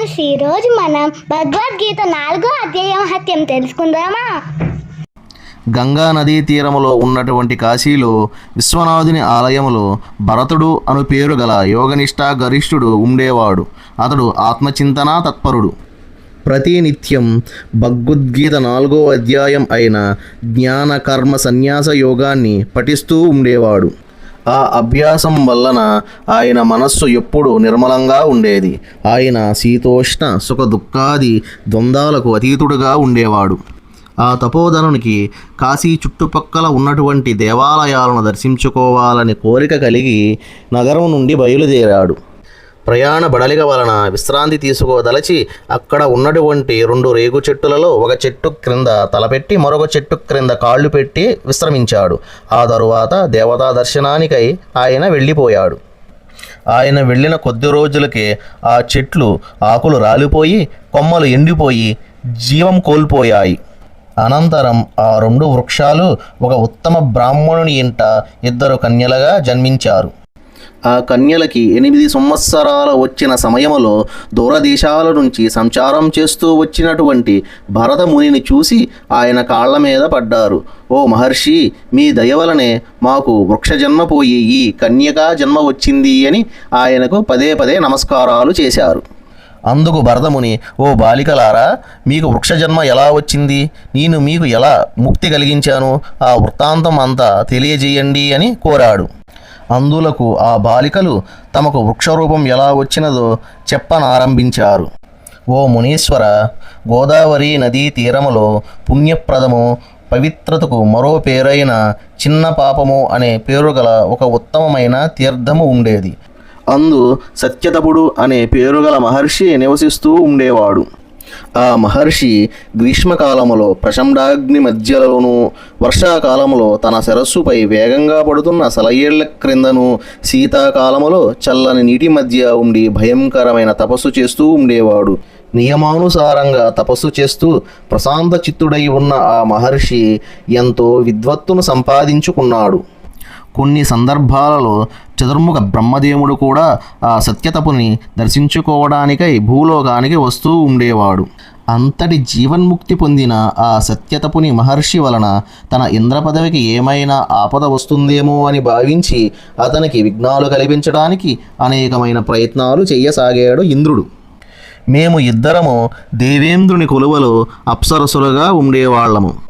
Friends ఈరోజు మనం భగవద్గీత నాలుగో అధ్యాయం హత్యం తెలుసుకుందామా? గంగా నదీ తీరములో ఉన్నటువంటి కాశీలో విశ్వనాథుని ఆలయములో భరతుడు అను పేరు గల యోగనిష్ట గరిష్ఠుడు ఉండేవాడు. అతడు ఆత్మచింతన తత్పరుడు. ప్రతినిత్యం భగవద్గీత నాలుగో అధ్యాయం అయిన జ్ఞాన కర్మ సన్యాస యోగాన్ని పఠిస్తూ ఉండేవాడు. ఆ అభ్యాసం వలన ఆయన మనస్సు ఎప్పుడు నిర్మలంగా ఉండేది. ఆయన శీతోష్ణ సుఖ దుఃఖాది ద్వంద్వాలకు అతీతుడుగా ఉండేవాడు. ఆ తపోధనునికి కాశీ చుట్టుపక్కల ఉన్నటువంటి దేవాలయాలను దర్శించుకోవాలని కోరిక కలిగి నగరం నుండి బయలుదేరాడు. ప్రయాణ బడలిక వలన విశ్రాంతి తీసుకోదలచి అక్కడ ఉన్నటువంటి రెండు రేగు చెట్టులలో ఒక చెట్టు క్రింద తలపెట్టి మరొక చెట్టు క్రింద కాళ్ళు పెట్టి విశ్రమించాడు. ఆ తరువాత దేవతా దర్శనానికై ఆయన వెళ్ళిపోయాడు. ఆయన వెళ్ళిన కొద్ది రోజులకే ఆ చెట్లు ఆకులు రాలిపోయి కొమ్మలు ఎండిపోయి జీవం కోల్పోయాయి. అనంతరం ఆ రెండు వృక్షాలు ఒక ఉత్తమ బ్రాహ్మణుని ఇంట ఇద్దరు కన్యలుగా జన్మించారు. ఆ కన్యలకి ఎనిమిది సంవత్సరాల వచ్చిన సమయములో దూరదేశాల నుంచి సంచారం చేస్తూ వచ్చినటువంటి భరతమునిని చూసి ఆయన కాళ్ళ మీద పడ్డారు. ఓ మహర్షి మీ దయవలనే మాకు వృక్ష జన్మ పోయి ఈ కన్యకా జన్మ వచ్చింది అని ఆయనకు పదే పదే నమస్కారాలు చేశారు. అందుకు భరతముని ఓ బాలికలారా మీకు వృక్షజన్మ ఎలా వచ్చింది? నేను మీకు ఎలా ముక్తి కలిగించాను? ఆ వృత్తాంతం అంతా తెలియజేయండి అని కోరాడు. అందులకు ఆ బాలికలు తమకు వృక్షరూపం ఎలా వచ్చినదో చెప్పనారంభించారు. ఓ మునీశ్వర గోదావరి నదీ తీరములో పుణ్యప్రదము పవిత్రతకు మరో పేరైన చిన్న పాపము అనే పేరు గల ఒక ఉత్తమమైన తీర్థము ఉండేది. అందు సత్యతపుడు అనే పేరుగల మహర్షి నివసిస్తూ ఉండేవాడు. ఆ మహర్షి గ్రీష్మకాలములో ప్రచండాగ్ని మధ్యలోనూ వర్షాకాలములో తన శిరస్సుపై వేగంగా పడుతున్న సలయేళ్ళ క్రిందను శీతాకాలములో చల్లని నీటి మధ్య ఉండి భయంకరమైన తపస్సు చేస్తూ ఉండేవాడు. నియమానుసారంగా తపస్సు చేస్తూ ప్రశాంత చిత్తుడై ఉన్న ఆ మహర్షి ఎంతో విద్వత్తును సంపాదించుకున్నాడు. కొన్ని సందర్భాలలో చతుర్ముఖ బ్రహ్మదేవుడు కూడా ఆ సత్యతపుని దర్శించుకోవడానికై భూలోకానికి వస్తూ ఉండేవాడు. అంతటి జీవన్ముక్తి పొందిన ఆ సత్యతపుని మహర్షి వలన తన ఇంద్ర పదవికి ఏమైనా ఆపద వస్తుందేమో అని భావించి అతనికి విఘ్నాలు కల్పించడానికి అనేకమైన ప్రయత్నాలు చేయసాగాడు ఇంద్రుడు. మేము ఇద్దరము దేవేంద్రుని కొలువలో అప్సరసులుగా ఉండేవాళ్ళము.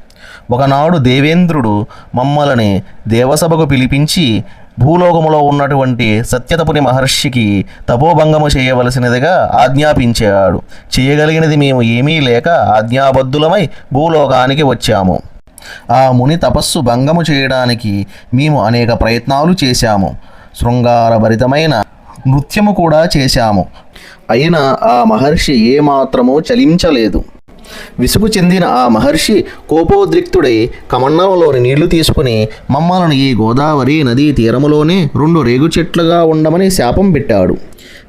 ఒకనాడు దేవేంద్రుడు మమ్మల్ని దేవసభకు పిలిపించి భూలోకములో ఉన్నటువంటి సత్యతపుని మహర్షికి తపోభంగము చేయవలసినదిగా ఆజ్ఞాపించాడు. చేయగలిగినది మేము ఏమీ లేక ఆజ్ఞాబద్ధులమై భూలోకానికి వచ్చాము. ఆ ముని తపస్సు భంగము చేయడానికి మేము అనేక ప్రయత్నాలు చేశాము. శృంగారభరితమైన నృత్యము కూడా చేశాము. అయినా ఆ మహర్షి ఏమాత్రమూ చలించలేదు. విసుగు చెందిన ఆ మహర్షి కోపోద్రిక్తుడై కమండలంలోని నీళ్ళు తీసుకుని మమ్మలను ఈ గోదావరి నదీ తీరములోనే రెండు రేగు చెట్లుగా ఉండమని శాపం పెట్టాడు.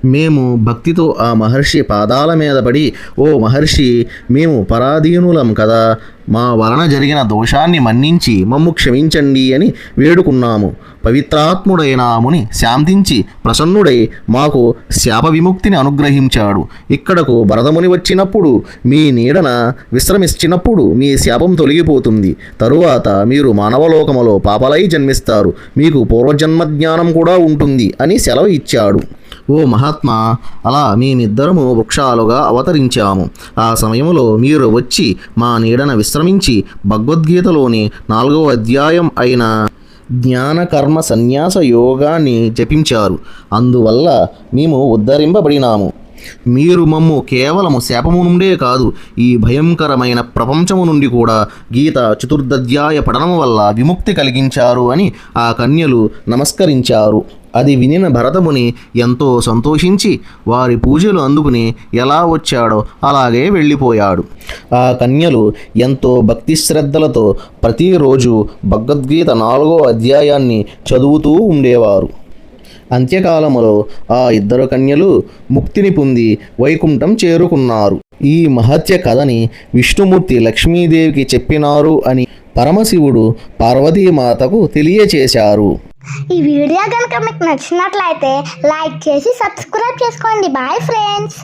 మేము భక్తితో ఆ మహర్షి పాదాల మీద పడి ఓ మహర్షి మేము పరాధీనులం కదా. మా వలన జరిగిన దోషాన్ని మన్నించి మమ్ము క్షమించండి అని వేడుకున్నాము. పవిత్రాత్ముడైన ముని శాంతించి ప్రసన్నుడై మాకు శాప విముక్తిని అనుగ్రహించాడు. ఇక్కడకు భరతముని వచ్చినప్పుడు మీ నీడన విశ్రమించినప్పుడు మీ శాపం తొలగిపోతుంది. తరువాత మీరు మానవలోకములో పాపలై జన్మిస్తారు. మీకు పూర్వజన్మ జ్ఞానం కూడా ఉంటుంది అని సెలవు ఇచ్చాడు. ఓ మహాత్మా అలా మేమిద్దరము వృక్షాలుగా అవతరించాము. ఆ సమయంలో మీరు వచ్చి మా నీడన విశ్రమించి భగవద్గీతలోని నాలుగవ అధ్యాయం అయిన జ్ఞాన కర్మ సన్యాస యోగాన్ని జపించారు. అందువల్ల మేము ఉద్ధరింపబడినాము. మీరు మమ్ము కేవలము శాపము నుండే కాదు ఈ భయంకరమైన ప్రపంచము నుండి కూడా గీత చతుర్థధ్యాయ పఠనం వల్ల విముక్తి కలిగించారు అని ఆ కన్యలు నమస్కరించారు. అది వినిన భరతముని ఎంతో సంతోషించి వారి పూజలు అందుకుని ఎలా వచ్చాడో అలాగే వెళ్ళిపోయాడు. ఆ కన్యలు ఎంతో భక్తి శ్రద్ధలతో ప్రతిరోజు భగవద్గీత నాలుగో అధ్యాయాన్ని చదువుతూ ఉండేవారు. అంత్యకాలములో ఆ ఇద్దరు కన్యలు ముక్తిని పొంది వైకుంఠం చేరుకున్నారు. ఈ మహత్య కథని విష్ణుమూర్తి లక్ష్మీదేవికి చెప్పినారు అని పరమశివుడు పార్వతీమాతకు తెలియచేశారు. ఈ వీడియో కనుక మీకు నచ్చినట్లయితే లైక్ చేసి సబ్స్క్రైబ్ చేసుకోండి. Bye friends.